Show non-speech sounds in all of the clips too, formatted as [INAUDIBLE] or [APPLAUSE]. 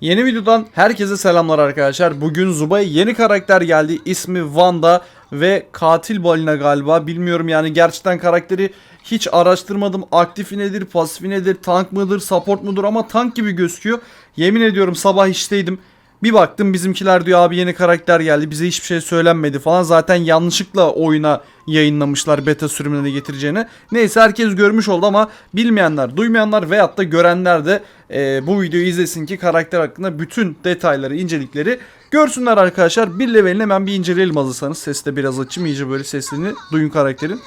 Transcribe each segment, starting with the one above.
Yeni videodan herkese selamlar arkadaşlar. Bugün Zuba'ya yeni karakter geldi. İsmi Wanda ve katil balina galiba. Bilmiyorum yani gerçekten karakteri hiç araştırmadım. Aktifi nedir, pasifi nedir, tank mıdır, support mudur ama tank gibi gözüküyor. Yemin ediyorum sabah işteydim. Bir baktım bizimkiler diyor abi yeni karakter geldi bize hiçbir şey söylenmedi falan. Zaten yanlışlıkla oyuna yayınlamışlar beta sürümüne getireceğini. Neyse herkes görmüş oldu ama bilmeyenler, duymayanlar veyahut da görenler de e, bu videoyu izlesin ki karakter hakkında bütün detayları, incelikleri görsünler arkadaşlar. Bir levelini hemen bir inceleyelim hazırsanız. Sesi de biraz açayım iyice böyle sesini duyun karakterin.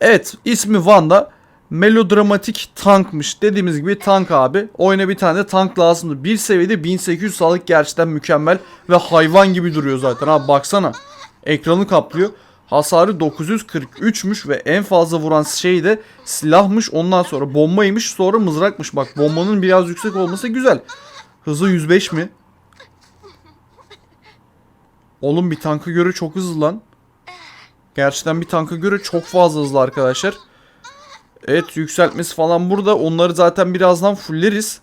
Evet ismi Wanda. Melodramatik tankmış. Dediğimiz gibi tank abi. Oyuna bir tane de tank lazımdı. Bir seviyede 1800 sağlık gerçekten mükemmel ve hayvan gibi duruyor zaten abi baksana. Ekranı kaplıyor. Hasarı 943'müş ve en fazla vuran şey de silahmış. Ondan sonra bombaymış sonra mızrakmış. Bak bombanın biraz yüksek olması güzel. Hızı 105 mi? Oğlum bir tanka göre çok hızlı lan. Gerçekten bir tanka göre çok fazla hızlı arkadaşlar. Evet yükseltmesi falan burada. Onları zaten birazdan fulleriz.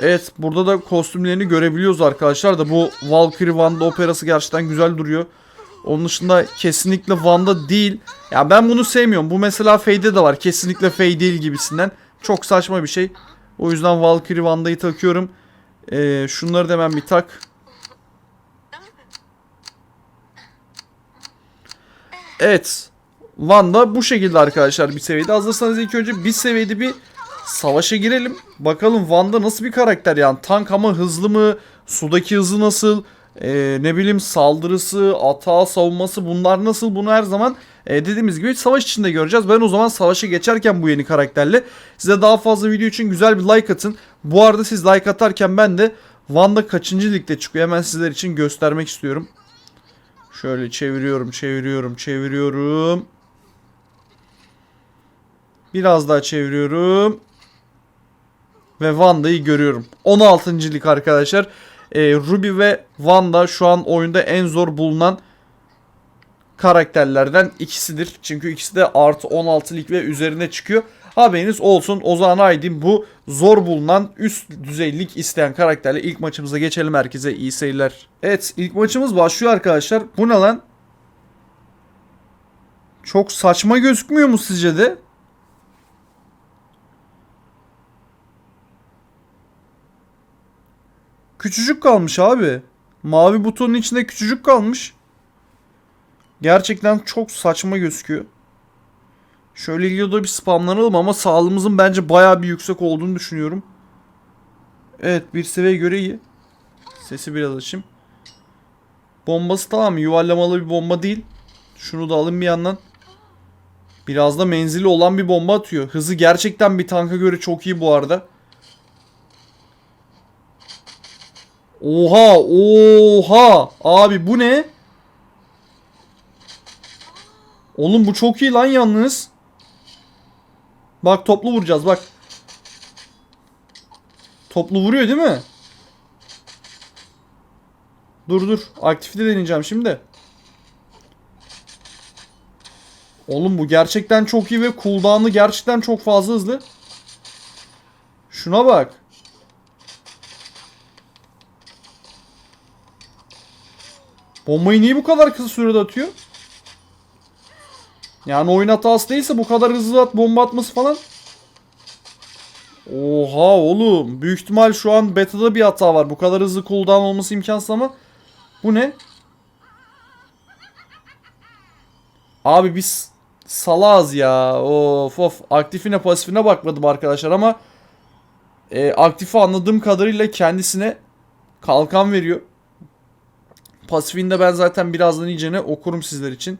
Evet burada da kostümlerini görebiliyoruz arkadaşlar da bu Valkyrie Wanda operası gerçekten güzel duruyor. Onun dışında kesinlikle Wanda değil. Ya ben bunu sevmiyorum. Bu mesela Fade'de de var. Kesinlikle Fade değil gibisinden. Çok saçma bir şey. O yüzden Valkyrie Wanda'yı takıyorum. Ee, şunları da hemen bir tak. Evet. Wanda bu şekilde arkadaşlar bir seviyede. Hazırsanız ilk önce bir seviyede bir savaşa girelim. Bakalım Wanda nasıl bir karakter yani. Tank ama hızlı mı? Sudaki hızı nasıl? Ee, ne bileyim saldırısı, atağı, savunması bunlar nasıl? Bunu her zaman e, dediğimiz gibi savaş içinde göreceğiz. Ben o zaman savaşa geçerken bu yeni karakterle size daha fazla video için güzel bir like atın. Bu arada siz like atarken ben de Wanda kaçıncı ligde çıkıyor hemen sizler için göstermek istiyorum. Şöyle çeviriyorum, çeviriyorum, çeviriyorum. Biraz daha çeviriyorum. Ve Wanda'yı görüyorum. 16. lig arkadaşlar. Ee, Ruby ve Wanda şu an oyunda en zor bulunan karakterlerden ikisidir. Çünkü ikisi de artı 16 lig ve üzerine çıkıyor. Haberiniz olsun. O zaman Aydın bu zor bulunan üst düzeylik isteyen karakterle ilk maçımıza geçelim. Herkese iyi seyirler. Evet ilk maçımız başlıyor arkadaşlar. Bu ne lan? Çok saçma gözükmüyor mu sizce de? Küçücük kalmış abi. Mavi butonun içinde küçücük kalmış. Gerçekten çok saçma gözüküyor. Şöyle ilgili bir spamlanalım ama sağlığımızın bence bayağı bir yüksek olduğunu düşünüyorum. Evet bir seviye göre iyi. Sesi biraz açayım. Bombası tamam yuvarlamalı bir bomba değil. Şunu da alın bir yandan. Biraz da menzili olan bir bomba atıyor. Hızı gerçekten bir tanka göre çok iyi bu arada. Oha oha abi bu ne? Oğlum bu çok iyi lan yalnız. Bak toplu vuracağız bak. Toplu vuruyor değil mi? Dur dur. Aktifi de deneyeceğim şimdi. Oğlum bu gerçekten çok iyi ve cooldown'ı gerçekten çok fazla hızlı. Şuna bak. Bombayı niye bu kadar kısa sürede atıyor? Yani oyun hatası değilse bu kadar hızlı at bomba atması falan. Oha oğlum. Büyük ihtimal şu an beta'da bir hata var. Bu kadar hızlı cooldown olması imkansız ama. Bu ne? Abi biz salaz ya. Of of. Aktifine pasifine bakmadım arkadaşlar ama e, aktifi anladığım kadarıyla kendisine kalkan veriyor. Pasifinde ben zaten birazdan iyicene okurum sizler için.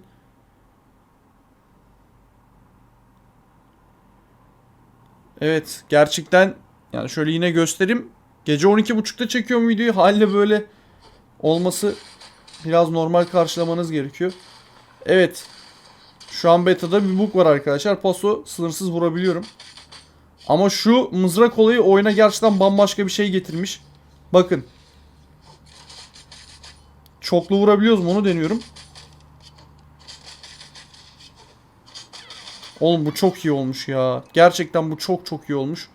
Evet gerçekten yani şöyle yine göstereyim. Gece 12.30'da çekiyorum videoyu. Haliyle böyle olması biraz normal karşılamanız gerekiyor. Evet. Şu an beta'da bir bug var arkadaşlar. Paso sınırsız vurabiliyorum. Ama şu mızrak olayı oyuna gerçekten bambaşka bir şey getirmiş. Bakın. Çoklu vurabiliyoruz mu onu deniyorum. Oğlum bu çok iyi olmuş ya. Gerçekten bu çok çok iyi olmuş.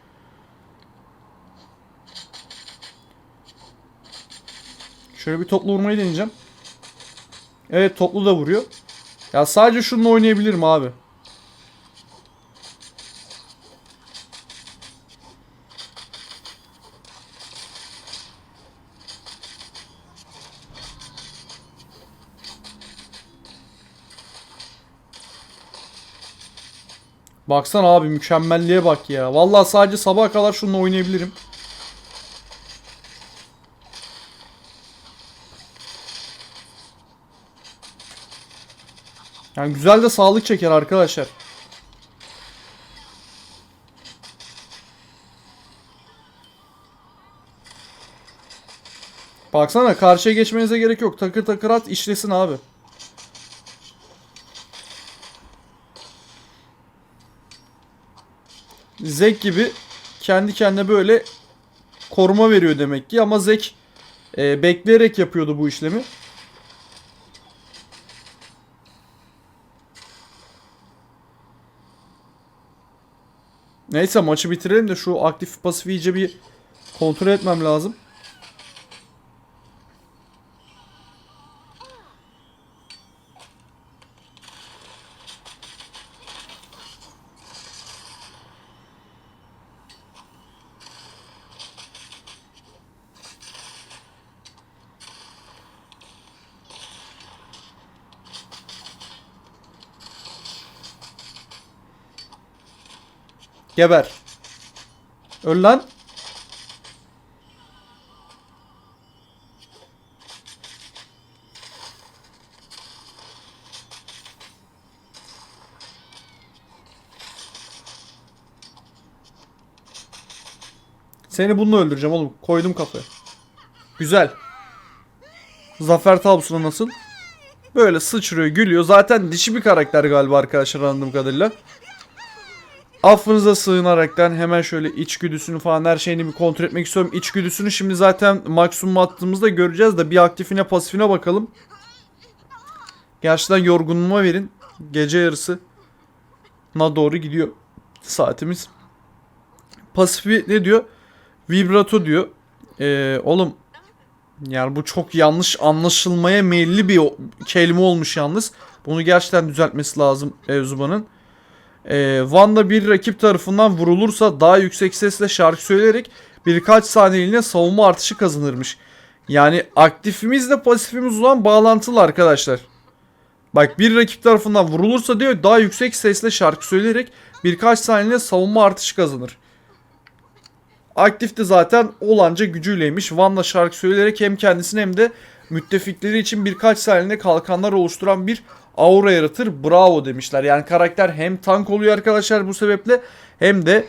Şöyle bir toplu vurmayı deneyeceğim. Evet toplu da vuruyor. Ya sadece şununla oynayabilirim abi. Baksana abi mükemmelliğe bak ya. Vallahi sadece sabaha kadar şununla oynayabilirim. Yani güzel de sağlık çeker arkadaşlar. Baksana karşıya geçmenize gerek yok. Takır takır at işlesin abi. Zek gibi kendi kendine böyle koruma veriyor demek ki ama Zek e, bekleyerek yapıyordu bu işlemi. Neyse maçı bitirelim de şu aktif pasif iyice bir kontrol etmem lazım. Geber. Öl lan. Seni bununla öldüreceğim oğlum. Koydum kafaya. Güzel. Zafer tabusuna nasıl? Böyle sıçrıyor, gülüyor. Zaten dişi bir karakter galiba arkadaşlar anladığım kadarıyla. Affınıza sığınaraktan hemen şöyle içgüdüsünü falan her şeyini bir kontrol etmek istiyorum. İçgüdüsünü şimdi zaten maksimum attığımızda göreceğiz de bir aktifine pasifine bakalım. Gerçekten yorgunluğuma verin. Gece yarısı na doğru gidiyor saatimiz. Pasifi ne diyor? Vibrato diyor. Ee, oğlum yani bu çok yanlış anlaşılmaya meyilli bir kelime olmuş yalnız. Bunu gerçekten düzeltmesi lazım Evzuba'nın. Ee, Van'da bir rakip tarafından vurulursa daha yüksek sesle şarkı söyleyerek birkaç saniyeliğine savunma artışı kazanırmış. Yani aktifimizle pasifimiz olan bağlantılı arkadaşlar. Bak bir rakip tarafından vurulursa diyor daha yüksek sesle şarkı söyleyerek birkaç saniyeliğine savunma artışı kazanır. Aktif de zaten olanca gücüyleymiş. Van'la şarkı söyleyerek hem kendisini hem de müttefikleri için birkaç saniyeliğine kalkanlar oluşturan bir aura yaratır. Bravo demişler. Yani karakter hem tank oluyor arkadaşlar bu sebeple hem de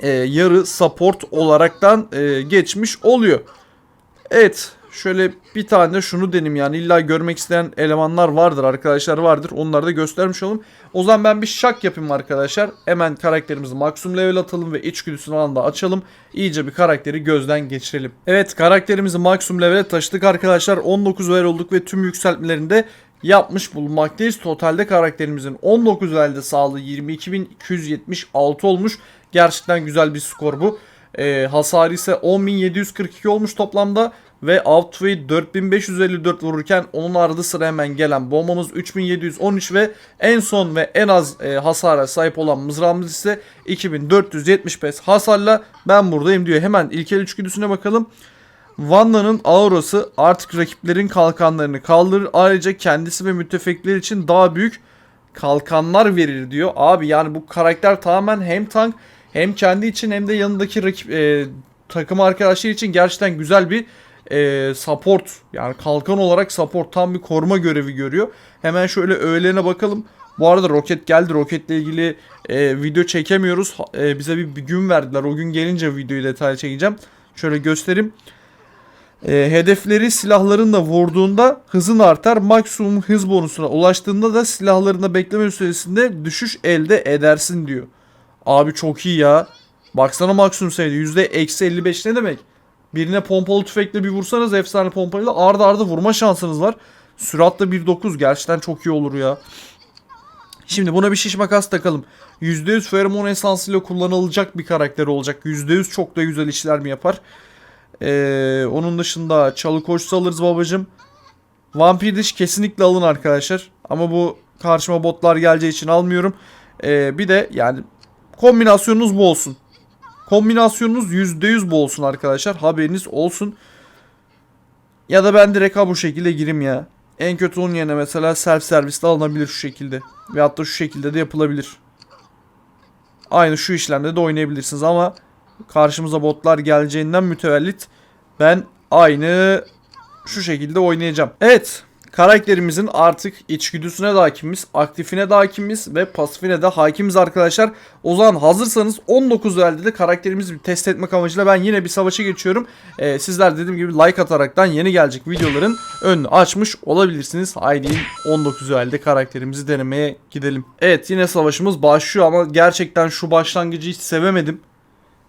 e, yarı support olaraktan e, geçmiş oluyor. Evet şöyle bir tane de şunu denim yani illa görmek isteyen elemanlar vardır arkadaşlar vardır onları da göstermiş olalım. O zaman ben bir şak yapayım arkadaşlar. Hemen karakterimizi maksimum level atalım ve içgüdüsünü falan da açalım. İyice bir karakteri gözden geçirelim. Evet karakterimizi maksimum level'e taşıdık arkadaşlar. 19 level olduk ve tüm yükseltmelerinde yapmış bulunmaktayız. Totalde karakterimizin 19 levelde sağlığı 22.276 olmuş. Gerçekten güzel bir skor bu. Ee, hasarı ise 10.742 olmuş toplamda ve outweigh 4554 vururken onun ardı sıra hemen gelen bombamız 3713 ve en son ve en az e, hasara sahip olan mızrağımız ise 2475 hasarla ben buradayım diyor. Hemen ilkel içgüdüsüne bakalım. Wanda'nın aurası artık rakiplerin kalkanlarını kaldırır. Ayrıca kendisi ve müttefikler için daha büyük kalkanlar verir diyor. Abi yani bu karakter tamamen hem tank hem kendi için hem de yanındaki rakip e, takım arkadaşları için gerçekten güzel bir e, support yani kalkan olarak support tam bir koruma görevi görüyor. Hemen şöyle öğelerine bakalım. Bu arada roket geldi. Roketle ilgili e, video çekemiyoruz. E, bize bir, bir gün verdiler. O gün gelince videoyu detaylı çekeceğim. Şöyle göstereyim. E, hedefleri silahlarınla vurduğunda hızın artar. Maksimum hız bonusuna ulaştığında da silahlarında bekleme süresinde düşüş elde edersin diyor. Abi çok iyi ya. Baksana maksimum sayıda. Yüzde eksi 55 ne demek? Birine pompalı tüfekle bir vursanız efsane pompalıyla arda arda vurma şansınız var. Süratle 1.9 gerçekten çok iyi olur ya. Şimdi buna bir şiş makas takalım. %100 feromon esansıyla kullanılacak bir karakter olacak. %100 çok da güzel işler mi yapar? Ee, onun dışında çalı koşusu alırız babacım. Vampir diş kesinlikle alın arkadaşlar. Ama bu karşıma botlar geleceği için almıyorum. Ee, bir de yani kombinasyonunuz bu olsun. Kombinasyonunuz %100 bu olsun arkadaşlar. Haberiniz olsun. Ya da ben direkt ha bu şekilde gireyim ya. En kötü onun yerine mesela self serviste alınabilir şu şekilde. Ve hatta şu şekilde de yapılabilir. Aynı şu işlemde de oynayabilirsiniz ama karşımıza botlar geleceğinden mütevellit ben aynı şu şekilde oynayacağım. Evet. Karakterimizin artık içgüdüsüne de hakimiz, aktifine de hakimiz ve pasifine de hakimiz arkadaşlar. O zaman hazırsanız 19 elde de karakterimizi bir test etmek amacıyla ben yine bir savaşa geçiyorum. Ee, sizler dediğim gibi like ataraktan yeni gelecek videoların önünü açmış olabilirsiniz. Haydi 19 elde karakterimizi denemeye gidelim. Evet yine savaşımız başlıyor ama gerçekten şu başlangıcı hiç sevemedim.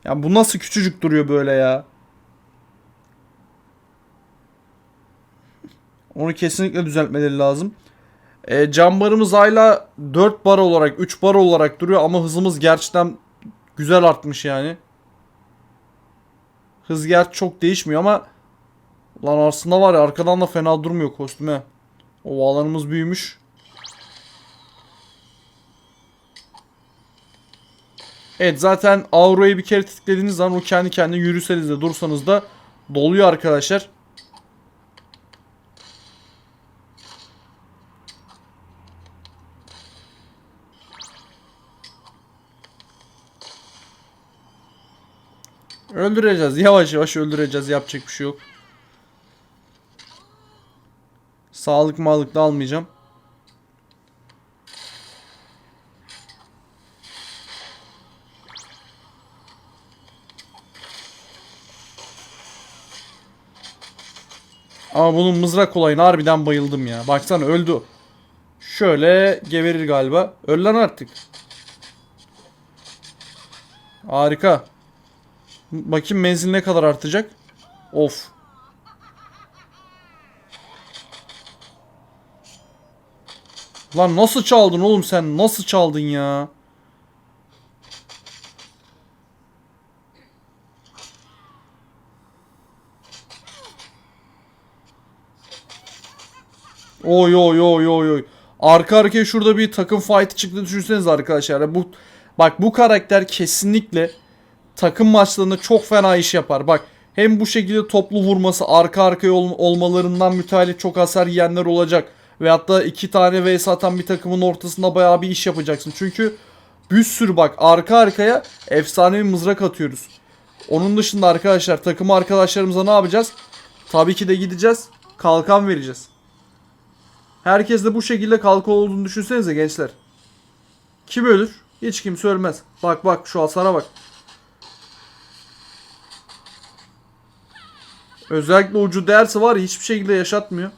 Ya bu nasıl küçücük duruyor böyle ya. Onu kesinlikle düzeltmeleri lazım. E, cam barımız hala 4 bar olarak 3 bar olarak duruyor ama hızımız gerçekten güzel artmış yani. Hız gerçi çok değişmiyor ama Lan aslında var ya arkadan da fena durmuyor kostüme. O alanımız büyümüş. Evet zaten Aura'yı bir kere tıkladığınız zaman o kendi kendine yürüseniz de dursanız da doluyor arkadaşlar. Öldüreceğiz. Yavaş yavaş öldüreceğiz. Yapacak bir şey yok. Sağlık mağlık da almayacağım. Ama bunun mızrak olayına harbiden bayıldım ya. Baksana öldü. Şöyle geberir galiba. Öl lan artık. Harika. Bakayım menzil ne kadar artacak. Of. Lan nasıl çaldın oğlum sen? Nasıl çaldın ya? Oy oy oy oy oy. Arka arkaya şurada bir takım fight çıktı düşünseniz arkadaşlar. Bu bak bu karakter kesinlikle takım maçlarında çok fena iş yapar. Bak hem bu şekilde toplu vurması arka arkaya ol- olmalarından mütevellit çok hasar yiyenler olacak. Ve hatta iki tane vs atan bir takımın ortasında bayağı bir iş yapacaksın. Çünkü bir sürü bak arka arkaya efsane bir mızrak atıyoruz. Onun dışında arkadaşlar takım arkadaşlarımıza ne yapacağız? Tabii ki de gideceğiz. Kalkan vereceğiz. Herkes de bu şekilde kalkan olduğunu düşünsenize gençler. Kim ölür? Hiç kimse ölmez. Bak bak şu hasara bak. Özellikle ucu değerse var ya hiçbir şekilde yaşatmıyor.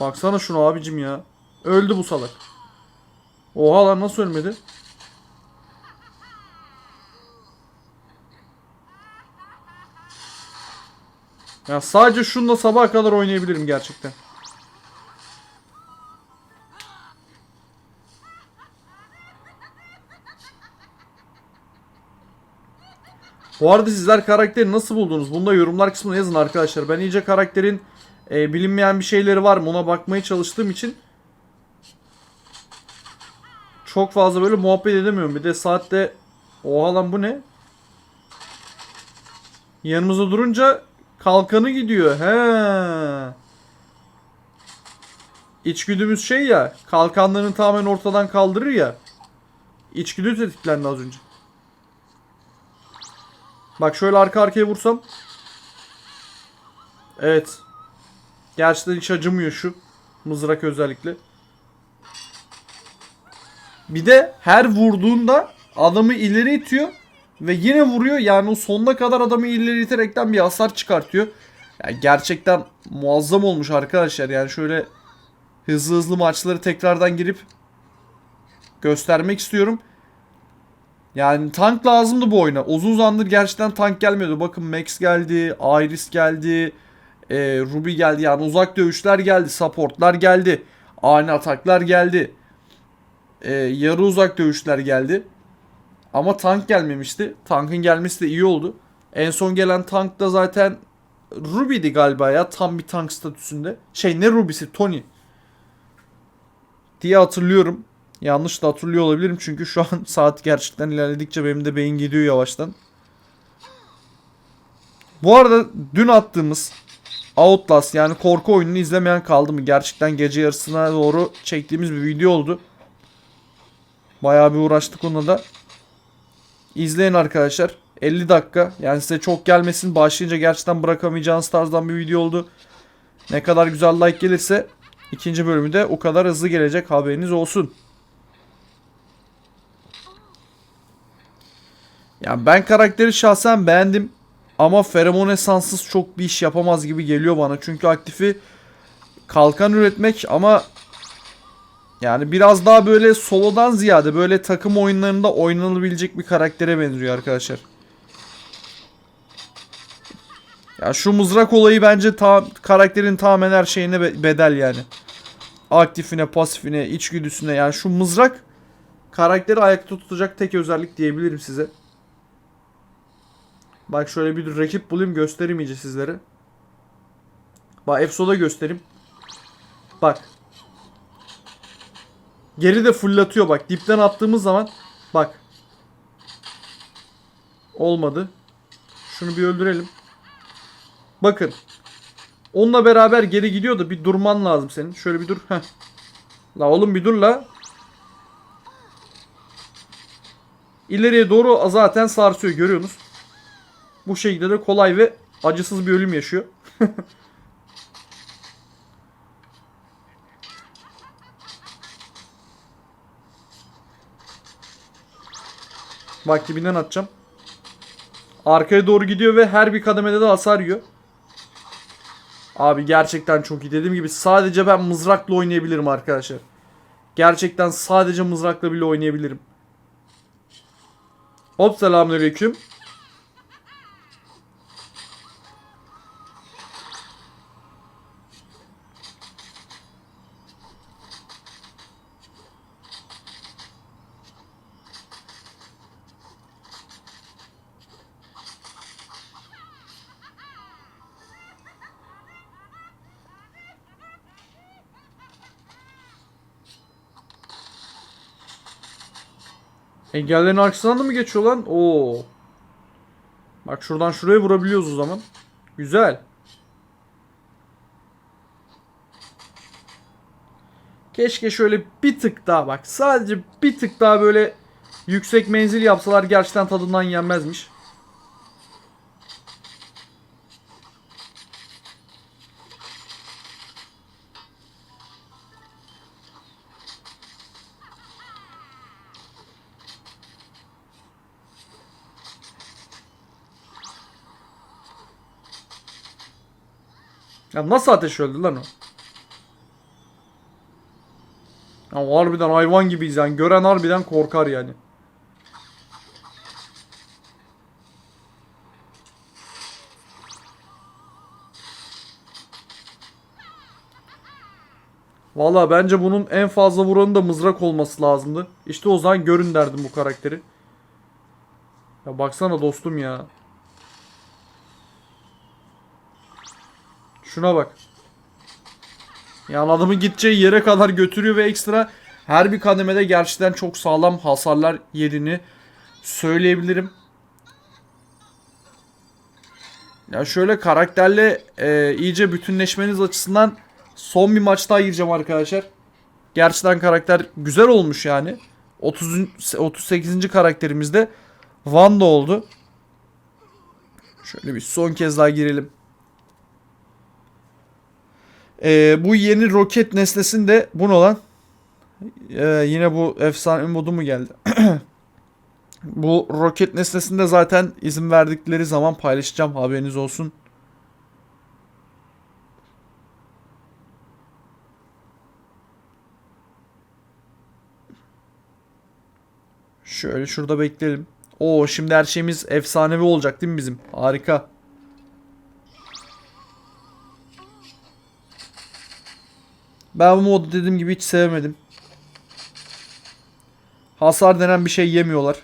Baksana şunu abicim ya. Öldü bu salak. Oha lan nasıl ölmedi? Ya sadece şununla sabaha kadar oynayabilirim gerçekten. Bu arada sizler karakteri nasıl buldunuz? Bunu da yorumlar kısmına yazın arkadaşlar. Ben iyice karakterin e, bilinmeyen bir şeyleri var mı ona bakmaya çalıştığım için çok fazla böyle muhabbet edemiyorum. Bir de saatte oha lan bu ne? Yanımızda durunca kalkanı gidiyor. He. İçgüdümüz şey ya kalkanlarını tamamen ortadan kaldırır ya. İçgüdü tetiklendi az önce. Bak şöyle arka arkaya vursam. Evet. Gerçekten hiç acımıyor şu. Mızrak özellikle. Bir de her vurduğunda adamı ileri itiyor. Ve yine vuruyor. Yani o sonuna kadar adamı ileri iterekten bir hasar çıkartıyor. Yani gerçekten muazzam olmuş arkadaşlar. Yani şöyle hızlı hızlı maçları tekrardan girip göstermek istiyorum. Yani tank lazımdı bu oyuna. Uzun zamandır gerçekten tank gelmiyordu. Bakın Max geldi, Iris geldi, e, Ruby geldi. Yani uzak dövüşler geldi, supportlar geldi, ani ataklar geldi. e, yarı uzak dövüşler geldi. Ama tank gelmemişti. Tankın gelmesi de iyi oldu. En son gelen tank da zaten Ruby'di galiba ya. Tam bir tank statüsünde. Şey ne Ruby'si? Tony. Diye hatırlıyorum. Yanlış da hatırlıyor olabilirim çünkü şu an [LAUGHS] saat gerçekten ilerledikçe benim de beyin gidiyor yavaştan. Bu arada dün attığımız Outlast yani korku oyununu izlemeyen kaldı mı? Gerçekten gece yarısına doğru çektiğimiz bir video oldu. Bayağı bir uğraştık onunla da. İzleyin arkadaşlar. 50 dakika. Yani size çok gelmesin. Başlayınca gerçekten bırakamayacağınız tarzdan bir video oldu. Ne kadar güzel like gelirse ikinci bölümü de o kadar hızlı gelecek haberiniz olsun. Ya ben karakteri şahsen beğendim. Ama feromon esansız çok bir iş yapamaz gibi geliyor bana. Çünkü aktifi kalkan üretmek ama yani biraz daha böyle solodan ziyade böyle takım oyunlarında oynanabilecek bir karaktere benziyor arkadaşlar. Ya şu mızrak olayı bence ta karakterin tamamen her şeyine be- bedel yani. Aktifine, pasifine, içgüdüsüne yani şu mızrak karakteri ayakta tutacak tek özellik diyebilirim size. Bak şöyle bir rakip bulayım göstereyim iyice sizlere. Bak Efso'da göstereyim. Bak. Geri de fırlatıyor bak. Dipten attığımız zaman bak. Olmadı. Şunu bir öldürelim. Bakın. Onunla beraber geri gidiyor da bir durman lazım senin. Şöyle bir dur. Heh. La oğlum bir dur la. İleriye doğru zaten sarsıyor görüyorsunuz. Bu şekilde de kolay ve acısız bir ölüm yaşıyor. [LAUGHS] Bak dibinden atacağım. Arkaya doğru gidiyor ve her bir kademede de hasar yiyor. Abi gerçekten çok iyi. Dediğim gibi sadece ben mızrakla oynayabilirim arkadaşlar. Gerçekten sadece mızrakla bile oynayabilirim. Hop selamünaleyküm. Engellerin arkasından da mı geçiyor lan? Oo. Bak şuradan şuraya vurabiliyoruz o zaman. Güzel. Keşke şöyle bir tık daha bak. Sadece bir tık daha böyle yüksek menzil yapsalar gerçekten tadından yenmezmiş. Ya nasıl ateş öldü lan o? Ya harbiden hayvan gibiyiz yani. Gören harbiden korkar yani. Valla bence bunun en fazla vuranı da mızrak olması lazımdı. İşte o zaman görün derdim bu karakteri. Ya baksana dostum ya. Şuna bak. Yani adamı gideceği yere kadar götürüyor ve ekstra her bir kademede gerçekten çok sağlam hasarlar yediğini söyleyebilirim. Ya şöyle karakterle e, iyice bütünleşmeniz açısından son bir maç daha gireceğim arkadaşlar. Gerçekten karakter güzel olmuş yani. 30 38. karakterimizde Wanda oldu. Şöyle bir son kez daha girelim. Ee, bu yeni roket nesnesinde bunu olan ee, yine bu efsane modu mu geldi? [CLEARS THROAT] bu roket nesnesinde zaten izin verdikleri zaman paylaşacağım haberiniz olsun. Şöyle şurada bekleyelim. Oo şimdi her şeyimiz efsanevi olacak değil mi bizim? Harika. Ben bu modu dediğim gibi hiç sevmedim. Hasar denen bir şey yemiyorlar.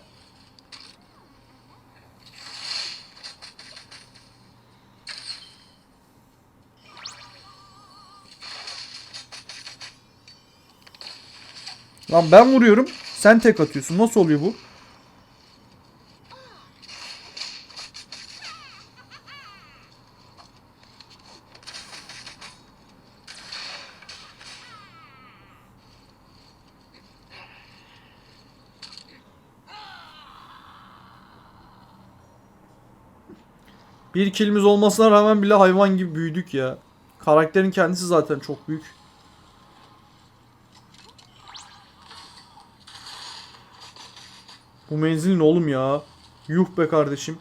Lan ben vuruyorum. Sen tek atıyorsun. Nasıl oluyor bu? Kilimiz olmasına rağmen bile hayvan gibi büyüdük ya. Karakterin kendisi zaten çok büyük. Bu menzil ne oğlum ya? Yuh be kardeşim.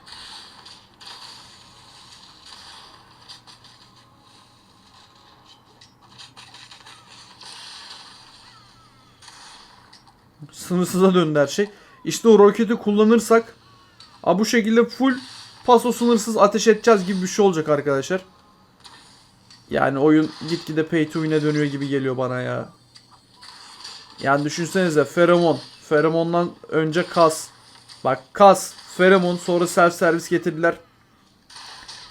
Sınırsıza döndü her şey. İşte o roketi kullanırsak a bu şekilde full paso sınırsız ateş edeceğiz gibi bir şey olacak arkadaşlar. Yani oyun gitgide pay to win'e dönüyor gibi geliyor bana ya. Yani düşünsenize feromon. Feromondan önce kas. Bak kas, feromon sonra self servis getirdiler.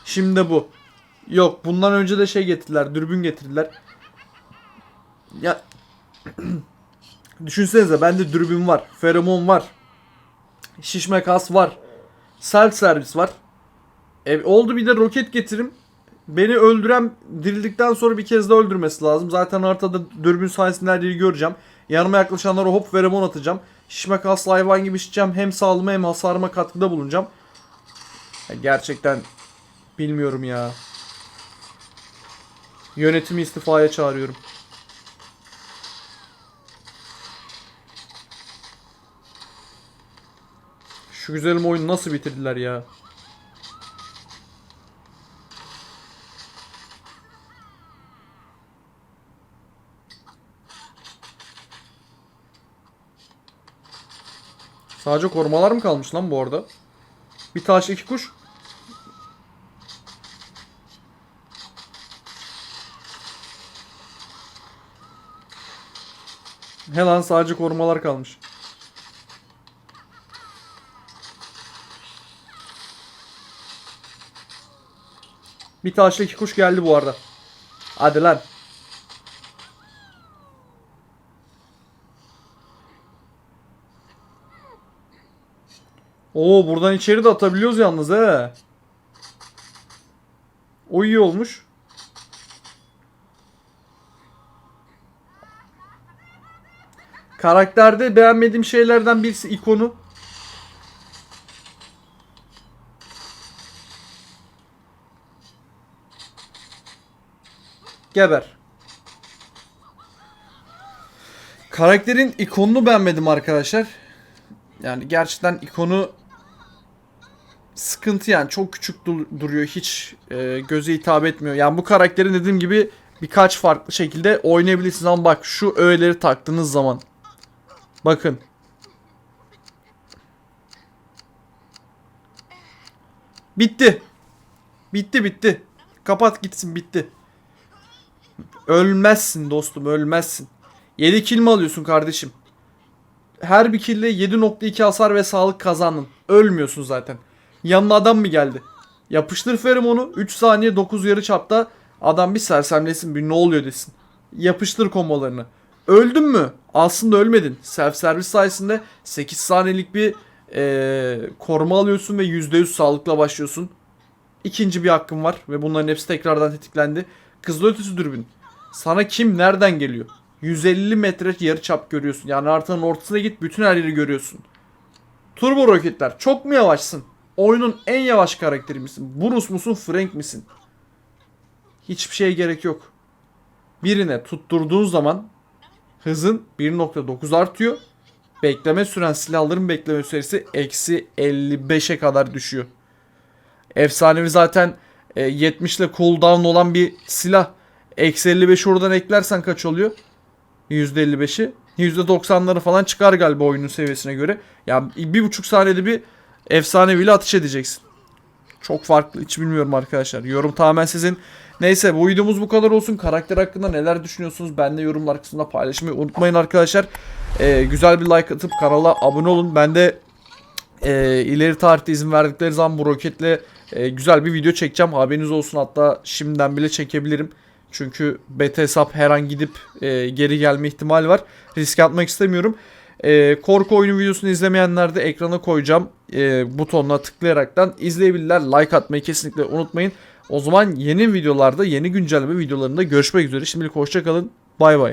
Şimdi bu. Yok bundan önce de şey getirdiler. Dürbün getirdiler. Ya [CLEARS THROAT] düşünsenize bende dürbün var. Feromon var. Şişme kas var. Self servis var. E, oldu bir de roket getirim. Beni öldüren dirildikten sonra bir kez daha öldürmesi lazım. Zaten haritada dürbün sayesinde her göreceğim. Yanıma yaklaşanlara hop feromon atacağım. Şişme kaslı hayvan gibi şişeceğim. Hem sağlığıma hem hasarıma katkıda bulunacağım. Ya gerçekten bilmiyorum ya. Yönetimi istifaya çağırıyorum. Şu güzelim oyunu nasıl bitirdiler ya? Sadece korumalar mı kalmış lan bu arada? Bir taş iki kuş. He lan sadece korumalar kalmış. Bir taşla iki kuş geldi bu arada. Hadi lan. Oo buradan içeri de atabiliyoruz yalnız he. O iyi olmuş. Karakterde beğenmediğim şeylerden birisi ikonu. Geber. Karakterin ikonunu beğenmedim arkadaşlar. Yani gerçekten ikonu sıkıntı yani. Çok küçük dur- duruyor. Hiç e, göze hitap etmiyor. Yani bu karakteri dediğim gibi birkaç farklı şekilde oynayabilirsiniz. Ama bak şu öğeleri taktığınız zaman. Bakın. Bitti. Bitti bitti. Kapat gitsin bitti. Ölmezsin dostum ölmezsin. 7 kill mi alıyorsun kardeşim? Her bir kille 7.2 hasar ve sağlık kazandın. Ölmüyorsun zaten. Yanına adam mı geldi? Yapıştır feromonu 3 saniye 9 yarı çapta adam bir sersemlesin bir ne oluyor desin. Yapıştır kombolarını. Öldün mü? Aslında ölmedin. Self servis sayesinde 8 saniyelik bir eee, koruma alıyorsun ve %100 sağlıkla başlıyorsun. İkinci bir hakkın var ve bunların hepsi tekrardan tetiklendi. Kızılötesi dürbün. Sana kim nereden geliyor? 150 metre yarı çap görüyorsun. Yani haritanın ortasına git bütün her yeri görüyorsun. Turbo roketler. Çok mu yavaşsın? Oyunun en yavaş karakteri misin? Bruce musun? Frank misin? Hiçbir şeye gerek yok. Birine tutturduğun zaman hızın 1.9 artıyor. Bekleme süren silahların bekleme süresi eksi 55'e kadar düşüyor. Efsanevi zaten e, 70 ile cooldown olan bir silah. Eksi 55 oradan eklersen kaç oluyor? %55'i. %90'ları falan çıkar galiba oyunun seviyesine göre. Ya bir buçuk saniyede bir efsaneviyle atış edeceksin. Çok farklı. Hiç bilmiyorum arkadaşlar. Yorum tamamen sizin. Neyse bu videomuz bu kadar olsun. Karakter hakkında neler düşünüyorsunuz? Benle yorumlar kısmında paylaşmayı unutmayın arkadaşlar. Ee, güzel bir like atıp kanala abone olun. Ben de e, ileri tarihte izin verdikleri zaman bu roketle e, güzel bir video çekeceğim. Haberiniz olsun hatta şimdiden bile çekebilirim. Çünkü beta hesap her an gidip e, geri gelme ihtimali var. Risk atmak istemiyorum. E, korku oyunu videosunu izlemeyenler de ekrana koyacağım. E, butonuna tıklayaraktan izleyebilirler. Like atmayı kesinlikle unutmayın. O zaman yeni videolarda, yeni güncelleme videolarında görüşmek üzere. Şimdilik hoşçakalın. Bay bay.